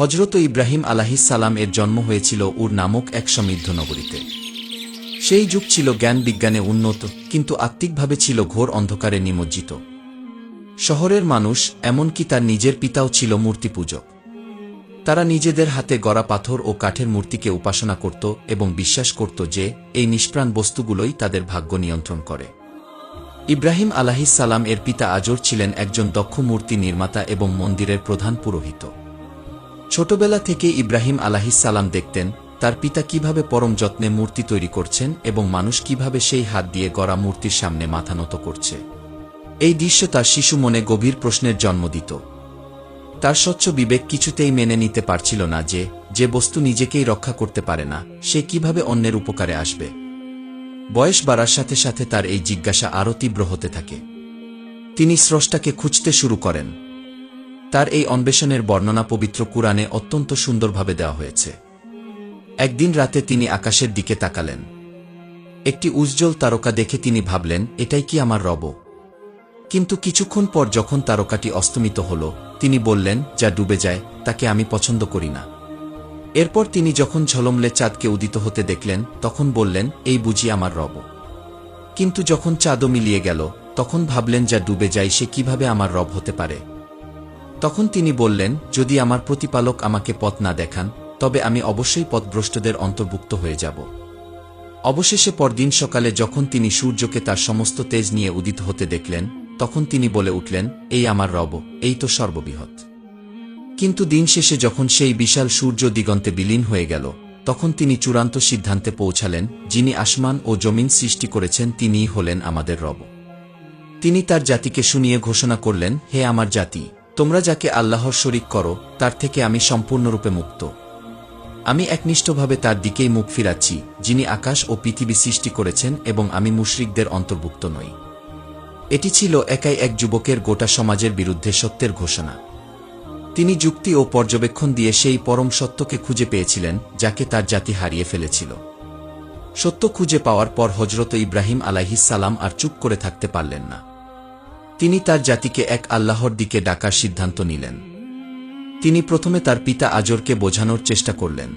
হজরত ইব্রাহিম সালাম এর জন্ম হয়েছিল উর নামক এক সমৃদ্ধ নগরীতে। সেই যুগ ছিল জ্ঞান বিজ্ঞানে উন্নত, কিন্তু আত্মিকভাবে ছিল ঘোর অন্ধকারে নিমজ্জিত। শহরের মানুষ, এমনকি তার নিজের পিতাও ছিল মূর্তিপূজক তারা নিজেদের হাতে গড়া পাথর ও কাঠের মূর্তিকে উপাসনা করত এবং বিশ্বাস করত যে, এই নিষ্প্রাণ বস্তুগুলোই তাদের ভাগ্য নিয়ন্ত্রণ করে। ইব্রাহিম সালাম এর পিতা আজর ছিলেন একজন দক্ষ মূর্তি নির্মাতা এবং মন্দিরের প্রধান পুরোহিত। ছোটবেলা থেকে ইব্রাহিম সালাম দেখতেন, তার পিতা কীভাবে পরম যত্নে মূর্তি তৈরি করছেন এবং মানুষ কীভাবে সেই হাত দিয়ে গড়া মূর্তির সামনে মাথা নত করছে। এই দৃশ্য তার শিশু মনে গভীর প্রশ্নের জন্ম দিত। তার স্বচ্ছ বিবেক কিছুতেই মেনে নিতে পারছিল না যে যে বস্তু নিজেকেই রক্ষা করতে পারে না, সে কীভাবে অন্যের উপকারে আসবে। বয়স বাড়ার সাথে সাথে তার এই জিজ্ঞাসা আরও তীব্র হতে থাকে। তিনি স্রষ্টাকে খুঁজতে শুরু করেন। তার এই অন্বেষণের বর্ণনা পবিত্র কুরআনে অত্যন্ত সুন্দরভাবে দেওয়া হয়েছে। একদিন রাতে তিনি আকাশের দিকে তাকালেন। একটি উজ্জ্বল তারকা দেখে তিনি ভাবলেন, এটাই কি আমার রব? কিন্তু কিছুক্ষণ পর যখন তারকাটি অস্তমিত হল, তিনি বললেন, যা ডুবে যায়, তাকে আমি পছন্দ করি না। এরপর তিনি যখন ঝলমলে চাঁদকে উদিত হতে দেখলেন, তখন বললেন, এই বুঝি আমার রব। কিন্তু যখন চাঁদও মিলিয়ে গেল, তখন ভাবলেন, যা ডুবে যায়, সে কীভাবে আমার রব হতে পারে? তখন তিনি বললেন, যদি আমার প্রতিপালক আমাকে পথ না দেখান, তবে আমি অবশ্যই পথভ্রষ্টদের অন্তর্ভুক্ত হয়ে যাব। অবশেষে পরদিন সকালে যখন তিনি সূর্যকে তার সমস্ত তেজ নিয়ে উদিত হতে দেখলেন, তখন তিনি বলে উঠলেন, এই আমার রব, এই তো সর্ববৃহৎ। কিন্তু দিন শেষে যখন সেই বিশাল সূর্য দিগন্তে বিলীন হয়ে গেল, তখন তিনি চূড়ান্ত সিদ্ধান্তে পৌঁছালেন, যিনি আসমান ও জমিন সৃষ্টি করেছেন, তিনিই হলেন আমাদের রব। তিনি তার জাতিকে শুনিয়ে ঘোষণা করলেন, হে আমার জাতি তোমরা যাকে আল্লাহর শরিক করো, তার থেকে আমি সম্পূর্ণরূপে মুক্ত। আমি একনিষ্ঠভাবে তার দিকেই মুখ ফিরাচ্ছি, যিনি আকাশ ও পৃথিবী সৃষ্টি করেছেন এবং আমি মুশরিকদের অন্তর্ভুক্ত নই। এটি ছিল একাই এক যুবকের গোটা সমাজের বিরুদ্ধে সত্যের ঘোষণা। তিনি যুক্তি ও পর্যবেক্ষণ দিয়ে সেই পরম সত্যকে খুঁজে পেয়েছিলেন, যাকে তার জাতি হারিয়ে ফেলেছিল। সত্য খুঁজে পাওয়ার পর হজরত ইব্রাহিম সালাম আর চুপ করে থাকতে পারলেন না। তিনি তার জাতিকে এক আল্লাহর দিকে ডাকার সিদ্ধান্ত নিলেন। তিনি প্রথমে তার পিতা আজরকে বোঝানোর চেষ্টা করলেন।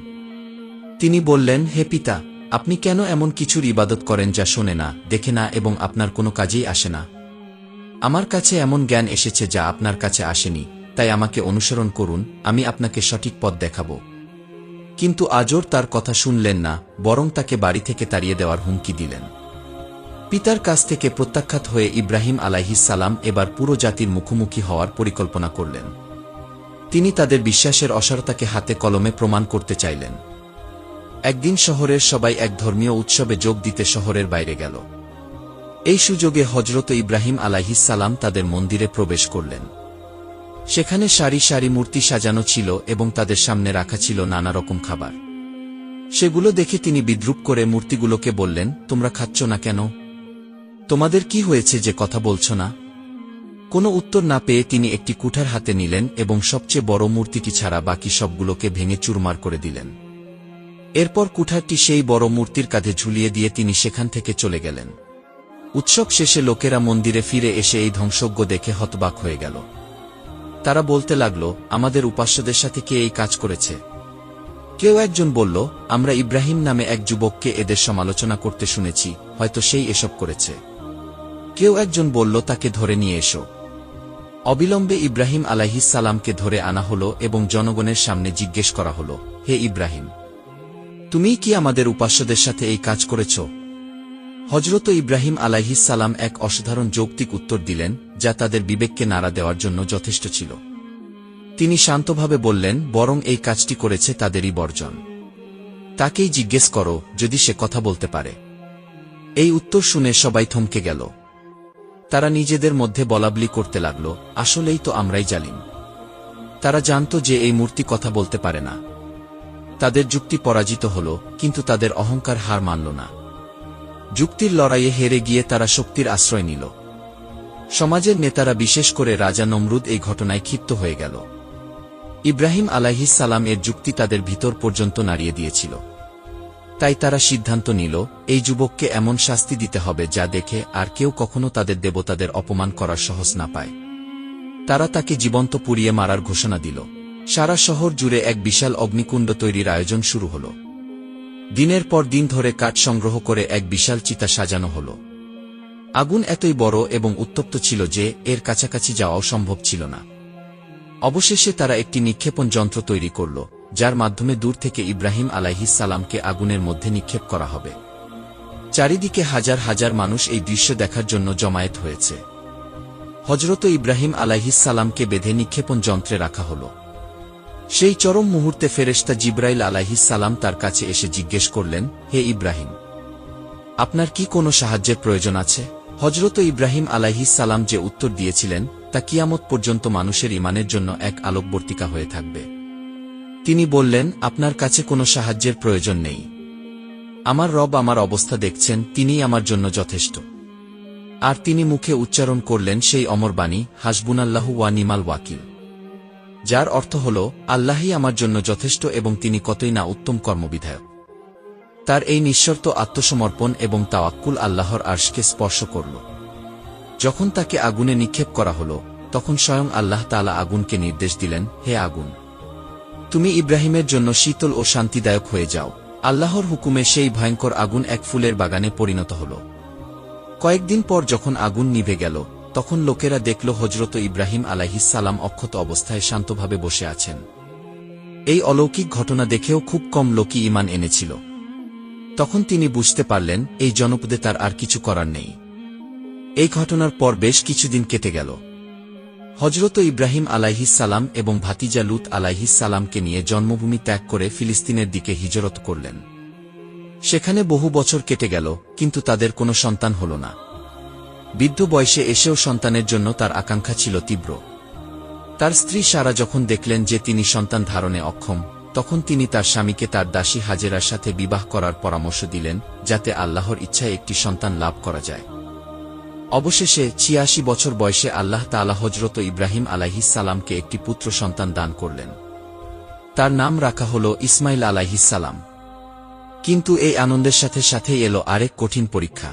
তিনি বললেন, হে পিতা, আপনি কেন এমন কিছুর ইবাদত করেন যা শোনে না, দেখে না এবং আপনার কোনো কাজেই আসে না? আমার কাছে এমন জ্ঞান এসেছে যা আপনার কাছে আসেনি, তাই আমাকে অনুসরণ করুন, আমি আপনাকে সঠিক পথ দেখাব। কিন্তু আজর তার কথা শুনলেন না, বরং তাকে বাড়ি থেকে তাড়িয়ে দেওয়ার হুমকি দিলেন। পিতার কাছ থেকে প্রত্যাখ্যাত হয়ে ইব্রাহিম সালাম এবার পুরো জাতির মুখোমুখি হওয়ার পরিকল্পনা করলেন। তিনি তাদের বিশ্বাসের অসারতাকে হাতে কলমে প্রমাণ করতে চাইলেন। একদিন শহরের সবাই এক ধর্মীয় উৎসবে যোগ দিতে শহরের বাইরে গেল। এই সুযোগে হজরত ইব্রাহিম সালাম তাদের মন্দিরে প্রবেশ করলেন। সেখানে সারি সারি মূর্তি সাজানো ছিল এবং তাদের সামনে রাখা ছিল নানা রকম খাবার। সেগুলো দেখে তিনি বিদ্রুপ করে মূর্তিগুলোকে বললেন, তোমরা খাচ্ছ না কেন? তোমাদের কি হয়েছে যে কথা বলছ না? কোনো উত্তর না পেয়ে তিনি একটি কুঠার হাতে নিলেন এবং সবচেয়ে বড় মূর্তিটি ছাড়া বাকি সবগুলোকে ভেঙে চুরমার করে দিলেন। এরপর কুঠারটি সেই বড় মূর্তির কাঁধে ঝুলিয়ে দিয়ে তিনি সেখান থেকে চলে গেলেন। উৎসব শেষে লোকেরা মন্দিরে ফিরে এসে এই ধ্বংসজ্ঞ দেখে হতবাক হয়ে গেল। তারা বলতে লাগল, আমাদের উপাস্যদের সাথে কে এই কাজ করেছে? কেউ একজন বলল, আমরা ইব্রাহিম নামে এক যুবককে এদের সমালোচনা করতে শুনেছি, হয়তো সেই এসব করেছে। কেউ একজন বলল, তাকে ধরে নিয়ে এসো। অবিলম্বে ইব্রাহিম সালামকে ধরে আনা হল এবং জনগণের সামনে জিজ্ঞেস করা হল, হে ইব্রাহিম, তুমি কি আমাদের উপাস্যদের সাথে এই কাজ করেছ? হজরত ইব্রাহিম সালাম এক অসাধারণ যৌক্তিক উত্তর দিলেন, যা তাদের বিবেককে নাড়া দেওয়ার জন্য যথেষ্ট ছিল। তিনি শান্তভাবে বললেন, বরং এই কাজটি করেছে তাদেরই বর্জন। তাকেই জিজ্ঞেস করো, যদি সে কথা বলতে পারে। এই উত্তর শুনে সবাই থমকে গেল। তারা নিজেদের মধ্যে বলাবলি করতে লাগল, আসলেই তো আমরাই জালিম। তারা জানত যে এই মূর্তি কথা বলতে পারে না। তাদের যুক্তি পরাজিত হল, কিন্তু তাদের অহংকার হার মানল না। যুক্তির লড়াইয়ে হেরে গিয়ে তারা শক্তির আশ্রয় নিল। সমাজের নেতারা বিশেষ করে রাজা নমরুদ এই ঘটনায় ক্ষিপ্ত হয়ে গেল। ইব্রাহিম আলাহিস সালাম এর যুক্তি তাদের ভিতর পর্যন্ত নাড়িয়ে দিয়েছিল। তাই তারা সিদ্ধান্ত নিল, এই যুবককে এমন শাস্তি দিতে হবে যা দেখে আর কেউ কখনো তাদের দেবতাদের অপমান করার সহজ না পায়। তারা তাকে জীবন্ত পুড়িয়ে মারার ঘোষণা দিল। সারা শহর জুড়ে এক বিশাল অগ্নিকুণ্ড তৈরির আয়োজন শুরু হল। দিনের পর দিন ধরে কাঠ সংগ্রহ করে এক বিশাল চিতা সাজানো হল। আগুন এতই বড় এবং উত্তপ্ত ছিল যে এর কাছাকাছি যাওয়াও সম্ভব ছিল না। অবশেষে তারা একটি নিক্ষেপণ যন্ত্র তৈরি করল। যার মাধ্যমে দূর থেকে ইব্রাহিম সালামকে আগুনের মধ্যে নিক্ষেপ করা হবে। চারিদিকে হাজার হাজার মানুষ এই দৃশ্য দেখার জন্য জমায়েত হয়েছে। হজরত ইব্রাহিম সালামকে বেঁধে নিক্ষেপণ যন্ত্রে রাখা হল। সেই চরম মুহূর্তে ফেরেশতা জিব্রাইল সালাম তার কাছে এসে জিজ্ঞেস করলেন, হে ইব্রাহিম, আপনার কি কোনো সাহায্যের প্রয়োজন আছে? হজরত ইব্রাহিম সালাম যে উত্তর দিয়েছিলেন, তা কিয়ামত পর্যন্ত মানুষের ইমানের জন্য এক আলোকবর্তিকা হয়ে থাকবে। তিনি বললেন, আপনার কাছে কোনো সাহায্যের প্রয়োজন নেই। আমার রব আমার অবস্থা দেখছেন, তিনিই আমার জন্য যথেষ্ট। আর তিনি মুখে উচ্চারণ করলেন, সেই অমর বাণী, হাসবুনাল্লাহু ওয়া নিমাল ওয়াকিল। যার অর্থ হল, আল্লাহই আমার জন্য যথেষ্ট এবং তিনি কতই না উত্তম কর্মবিধায়ক। তার এই নিঃশর্ত আত্মসমর্পণ এবং তাওয়াক্কুল আল্লাহর আর্শকে স্পর্শ করল। যখন তাকে আগুনে নিক্ষেপ করা হল, তখন স্বয়ং আল্লাহ তালা আগুনকে নির্দেশ দিলেন, হে আগুন তুমি ইব্রাহিমের জন্য শীতল ও শান্তিদায়ক হয়ে যাও। আল্লাহর হুকুমে সেই ভয়ঙ্কর আগুন এক ফুলের বাগানে পরিণত হল। কয়েকদিন পর যখন আগুন নিভে গেল, তখন লোকেরা দেখল হজরত ইব্রাহিম সালাম অক্ষত অবস্থায় শান্তভাবে বসে আছেন। এই অলৌকিক ঘটনা দেখেও খুব কম লোকই ইমান এনেছিল। তখন তিনি বুঝতে পারলেন, এই জনপদে তার আর কিছু করার নেই। এই ঘটনার পর বেশ কিছুদিন কেটে গেল। হজরত ইব্রাহিম সালাম এবং ভাতিজা লুত সালামকে নিয়ে জন্মভূমি ত্যাগ করে ফিলিস্তিনের দিকে হিজরত করলেন। সেখানে বহু বছর কেটে গেল, কিন্তু তাদের কোনো সন্তান হল না। বৃদ্ধ বয়সে এসেও সন্তানের জন্য তার আকাঙ্ক্ষা ছিল তীব্র। তার স্ত্রী সারা যখন দেখলেন যে তিনি সন্তান ধারণে অক্ষম, তখন তিনি তার স্বামীকে তার দাসী হাজেরার সাথে বিবাহ করার পরামর্শ দিলেন, যাতে আল্লাহর ইচ্ছায় একটি সন্তান লাভ করা যায়। অবশেষে ছিয়াশি বছর বয়সে আল্লাহ তালা হজরত ইব্রাহিম আলাইহিস সালামকে একটি পুত্র সন্তান দান করলেন। তার নাম রাখা হল ইসমাইল আলাইহিস সালাম। কিন্তু এই আনন্দের সাথে সাথেই এলো আরেক কঠিন পরীক্ষা।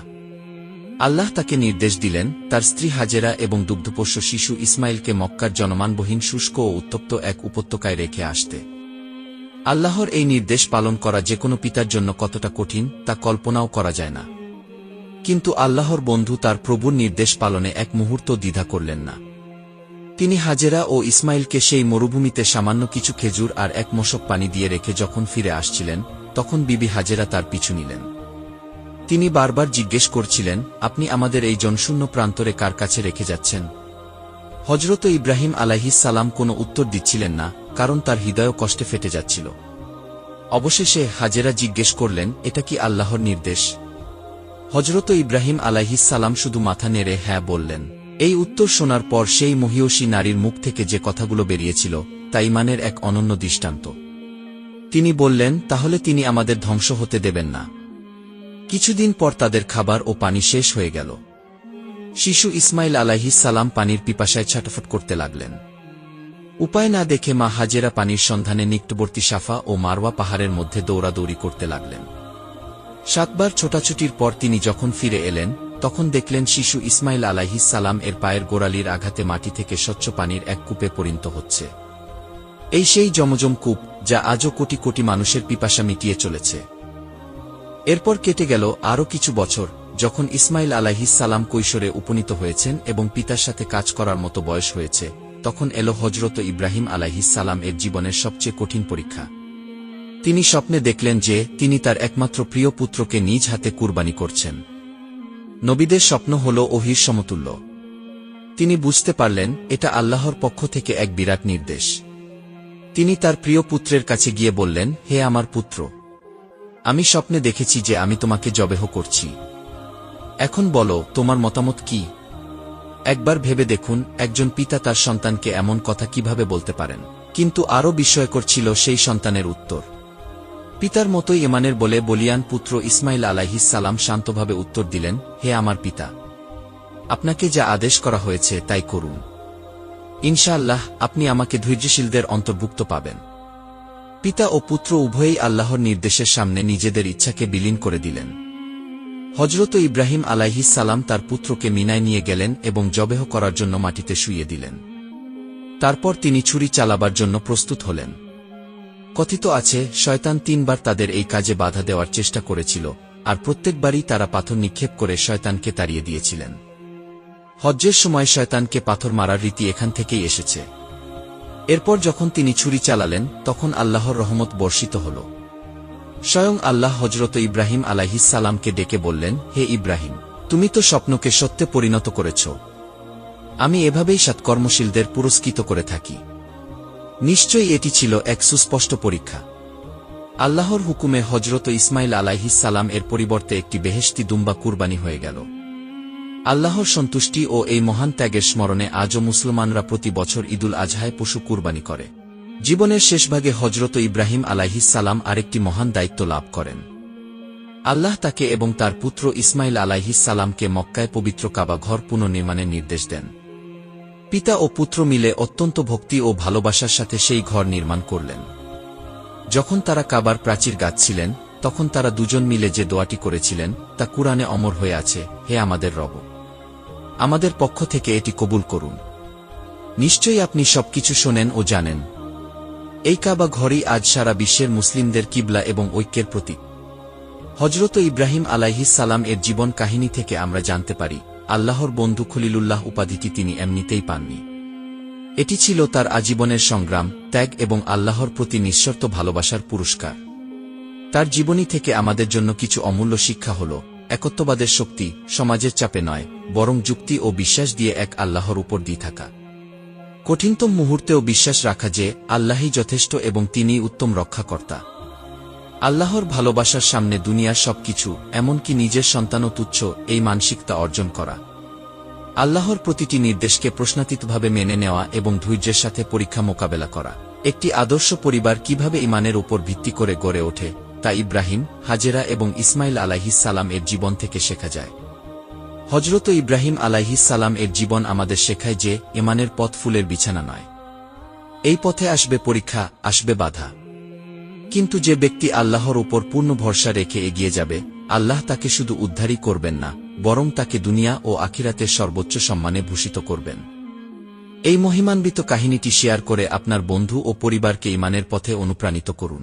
আল্লাহ তাকে নির্দেশ দিলেন, তার স্ত্রী হাজেরা এবং দুগ্ধপোষ্য শিশু ইসমাইলকে মক্কার জনমানবহীন শুষ্ক ও উত্তপ্ত এক উপত্যকায় রেখে আসতে। আল্লাহর এই নির্দেশ পালন করা যে কোনো পিতার জন্য কতটা কঠিন, তা কল্পনাও করা যায় না। কিন্তু আল্লাহর বন্ধু তার প্রভুর নির্দেশ পালনে এক মুহূর্ত দ্বিধা করলেন না। তিনি হাজেরা ও ইসমাইলকে সেই মরুভূমিতে সামান্য কিছু খেজুর আর এক মশক পানি দিয়ে রেখে যখন ফিরে আসছিলেন, তখন বিবি হাজেরা তার পিছু নিলেন। তিনি বারবার জিজ্ঞেস করছিলেন, আপনি আমাদের এই জনশূন্য প্রান্তরে কার কাছে রেখে যাচ্ছেন? হজরত ইব্রাহিম সালাম কোনো উত্তর দিচ্ছিলেন না, কারণ তার হৃদয় কষ্টে ফেটে যাচ্ছিল। অবশেষে হাজেরা জিজ্ঞেস করলেন, এটা কি আল্লাহর নির্দেশ? হজরত ইব্রাহিম সালাম শুধু মাথা নেড়ে হ্যাঁ বললেন। এই উত্তর শোনার পর সেই মহিয়সী নারীর মুখ থেকে যে কথাগুলো বেরিয়েছিল, তা ইমানের এক অনন্য দৃষ্টান্ত। তিনি বললেন, তাহলে তিনি আমাদের ধ্বংস হতে দেবেন না। কিছুদিন পর তাদের খাবার ও পানি শেষ হয়ে গেল। শিশু ইসমাইল সালাম পানির পিপাসায় ছাটাফট করতে লাগলেন। উপায় না দেখে মা হাজেরা পানির সন্ধানে নিকটবর্তী সাফা ও মারওয়া পাহাড়ের মধ্যে দৌড়াদৌড়ি করতে লাগলেন। সাতবার ছোটাছুটির পর তিনি যখন ফিরে এলেন, তখন দেখলেন শিশু ইসমাইল সালাম এর পায়ের গোড়ালির আঘাতে মাটি থেকে স্বচ্ছ পানির এক কূপে পরিণত হচ্ছে। এই সেই জমজম কূপ, যা আজও কোটি কোটি মানুষের পিপাসা মিটিয়ে চলেছে। এরপর কেটে গেল আরও কিছু বছর, যখন ইসমাইল সালাম কৈশোরে উপনীত হয়েছেন এবং পিতার সাথে কাজ করার মতো বয়স হয়েছে, তখন এলো হজরত ইব্রাহিম সালাম এর জীবনের সবচেয়ে কঠিন পরীক্ষা। তিনি স্বপ্নে দেখলেন যে তিনি তার একমাত্র প্রিয় পুত্রকে নিজ হাতে কুরবানি করছেন। নবীদের স্বপ্ন হল ওহির সমতুল্য। তিনি বুঝতে পারলেন, এটা আল্লাহর পক্ষ থেকে এক বিরাট নির্দেশ। তিনি তার প্রিয় পুত্রের কাছে গিয়ে বললেন, হে আমার পুত্র, আমি স্বপ্নে দেখেছি যে আমি তোমাকে জবেহ করছি। এখন বলো, তোমার মতামত কি? একবার ভেবে দেখুন, একজন পিতা তার সন্তানকে এমন কথা কীভাবে বলতে পারেন। কিন্তু আরও বিস্ময়কর ছিল সেই সন্তানের উত্তর। পিতার মতোই ইমানের বলে বলিয়ান পুত্র ইসমাইল সালাম শান্তভাবে উত্তর দিলেন, হে আমার পিতা, আপনাকে যা আদেশ করা হয়েছে তাই করুন। ইনশাআল্লাহ, আপনি আমাকে ধৈর্যশীলদের অন্তর্ভুক্ত পাবেন। পিতা ও পুত্র উভয়ই আল্লাহর নির্দেশের সামনে নিজেদের ইচ্ছাকে বিলীন করে দিলেন। হজরত ইব্রাহিম সালাম তার পুত্রকে মিনায় নিয়ে গেলেন এবং জবেহ করার জন্য মাটিতে শুইয়ে দিলেন। তারপর তিনি ছুরি চালাবার জন্য প্রস্তুত হলেন। কথিত আছে, শয়তান তিনবার তাদের এই কাজে বাধা দেওয়ার চেষ্টা করেছিল, আর প্রত্যেকবারই তারা পাথর নিক্ষেপ করে শয়তানকে তাড়িয়ে দিয়েছিলেন। হজ্জের সময় শয়তানকে পাথর মারার রীতি এখান থেকেই এসেছে। এরপর যখন তিনি ছুরি চালালেন, তখন আল্লাহর রহমত বর্ষিত হল। স্বয়ং আল্লাহ হজরত ইব্রাহিম আলাইহিসালামকে ডেকে বললেন, হে ইব্রাহিম, তুমি তো স্বপ্নকে সত্যে পরিণত করেছ। আমি এভাবেই সৎকর্মশীলদের পুরস্কৃত করে থাকি। নিশ্চয়ই এটি ছিল এক সুস্পষ্ট পরীক্ষা। আল্লাহর হুকুমে হজরত ইসমাইল আলাইহিসালাম এর পরিবর্তে একটি বেহেশতি দুম্বা কুরবানি হয়ে গেল। আল্লাহর সন্তুষ্টি ও এই মহান ত্যাগের স্মরণে আজও মুসলমানরা প্রতি বছর ঈদুল আজহায় পশু কুরবানি করে। জীবনের শেষভাগে হজরত ইব্রাহিম আলাইহিসালাম আরেকটি মহান দায়িত্ব লাভ করেন। আল্লাহ তাকে এবং তার পুত্র ইসমাইল আলাইহিসালামকে মক্কায় পবিত্র কাবা ঘর পুনর্নির্মাণের নির্দেশ দেন। পিতা ও পুত্র মিলে অত্যন্ত ভক্তি ও ভালোবাসার সাথে সেই ঘর নির্মাণ করলেন। যখন তারা কাবার প্রাচীর গাচ্ছিলেন তখন তারা দুজন মিলে যে দোয়াটি করেছিলেন, তা কুরআনে অমর হয়ে আছে, হে আমাদের রব। আমাদের পক্ষ থেকে এটি কবুল করুন। নিশ্চয়ই আপনি সবকিছু শোনেন ও জানেন। এই কাবা ঘরই আজ সারা বিশ্বের মুসলিমদের কিবলা এবং ঐক্যের প্রতীক। হজরত ইব্রাহিম আলাইহিস সালাম এর জীবন কাহিনী থেকে আমরা জানতে পারি আল্লাহর বন্ধু খলিলুল্লাহ উপাধিটি তিনি এমনিতেই পাননি। এটি ছিল তার আজীবনের সংগ্রাম, ত্যাগ এবং আল্লাহর প্রতি নিঃশর্ত ভালোবাসার পুরস্কার। তার জীবনী থেকে আমাদের জন্য কিছু অমূল্য শিক্ষা হল, একত্ববাদের শক্তি সমাজের চাপে নয়, বরং যুক্তি ও বিশ্বাস দিয়ে এক আল্লাহর উপর দিয়ে থাকা। কঠিনতম মুহূর্তেও বিশ্বাস রাখা যে, আল্লাহই যথেষ্ট এবং তিনিই উত্তম রক্ষাকর্তা। আল্লাহর ভালোবাসার সামনে দুনিয়ার সবকিছু, এমনকি নিজের সন্তানও তুচ্ছ, এই মানসিকতা অর্জন করা। আল্লাহর প্রতিটি নির্দেশকে প্রশ্নাতীতভাবে মেনে নেওয়া এবং ধৈর্যের সাথে পরীক্ষা মোকাবেলা করা। একটি আদর্শ পরিবার কীভাবে ইমানের উপর ভিত্তি করে গড়ে ওঠে, তা ইব্রাহিম, হাজেরা এবং ইসমাইল সালাম এর জীবন থেকে শেখা যায়। হজরত ইব্রাহিম সালাম এর জীবন আমাদের শেখায় যে ইমানের পথ ফুলের বিছানা নয়। এই পথে আসবে পরীক্ষা, আসবে বাধা। কিন্তু যে ব্যক্তি আল্লাহর উপর পূর্ণ ভরসা রেখে এগিয়ে যাবে, আল্লাহ তাকে শুধু উদ্ধারই করবেন না, বরং তাকে দুনিয়া ও আখিরাতে সর্বোচ্চ সম্মানে ভূষিত করবেন। এই মহিমান্বিত কাহিনীটি শেয়ার করে আপনার বন্ধু ও পরিবারকে ইমানের পথে অনুপ্রাণিত করুন।